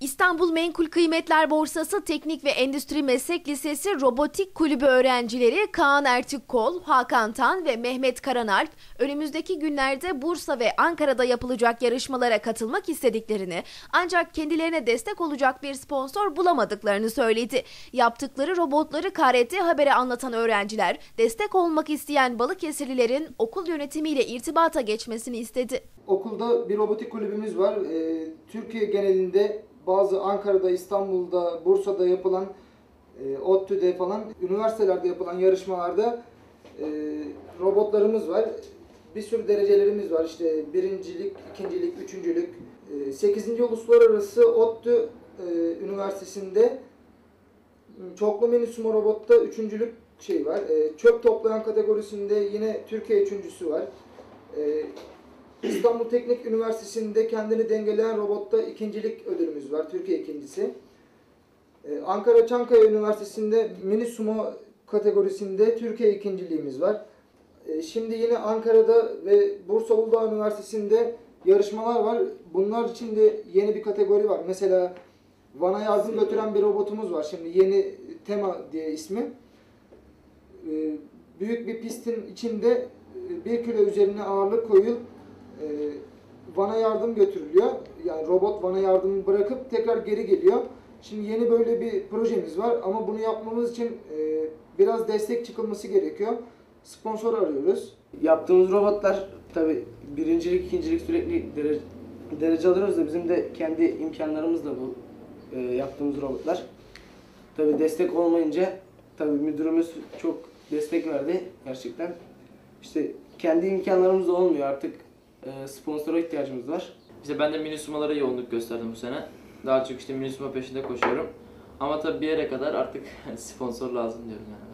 İstanbul Menkul Kıymetler Borsası Teknik ve Endüstri Meslek Lisesi Robotik Kulübü öğrencileri Kaan Ertükkol, Hakan Tan ve Mehmet Karanalp önümüzdeki günlerde Bursa ve Ankara'da yapılacak yarışmalara katılmak istediklerini ancak kendilerine destek olacak bir sponsor bulamadıklarını söyledi. Yaptıkları robotları KRT Haber'e anlatan öğrenciler destek olmak isteyen Balıkesirlilerin okul yönetimiyle irtibata geçmesini istedi. Okulda bir robotik kulübümüz var. Ee, Türkiye genelinde bazı Ankara'da, İstanbul'da, Bursa'da yapılan, e, ODTÜ'de falan, üniversitelerde yapılan yarışmalarda e, robotlarımız var. Bir sürü derecelerimiz var. İşte birincilik, ikincilik, üçüncülük. E, 8. Uluslararası ODTÜ e, Üniversitesi'nde çoklu mini sumo robotta üçüncülük şey var. E, çöp toplayan kategorisinde yine Türkiye üçüncüsü var. E, İstanbul Teknik Üniversitesi'nde kendini dengeleyen robotta ikincilik ödülümüz var. Türkiye ikincisi. Ee, Ankara Çankaya Üniversitesi'nde mini sumo kategorisinde Türkiye ikinciliğimiz var. Ee, Şimdi yine Ankara'da ve Bursa Uludağ Üniversitesi'nde yarışmalar var. Bunlar için de yeni bir kategori var. Mesela Van'a yardım götüren bir robotumuz var. Şimdi yeni tema diye ismi. Ee, Büyük bir pistin içinde e, bir kilo üzerine ağırlık koyulup e, Van'a yardım götürülüyor. Yani robot Van'a yardımı bırakıp tekrar geri geliyor. Şimdi yeni böyle bir projemiz var ama bunu yapmamız için e, biraz destek çıkılması gerekiyor. Sponsor arıyoruz. Yaptığımız robotlar tabi birincilik, ikincilik sürekli derece, derece alıyoruz da bizim de kendi imkanlarımız da bu e, yaptığımız robotlar. Tabi destek olmayınca tabi müdürümüz çok destek verdi gerçekten. İşte kendi imkanlarımız da olmuyor artık sponsora ihtiyacımız var. İşte ben de mini sumalara yoğunluk gösterdim bu sene. Daha çok işte mini suma peşinde koşuyorum. Ama tabii bir yere kadar artık sponsor lazım diyorum yani.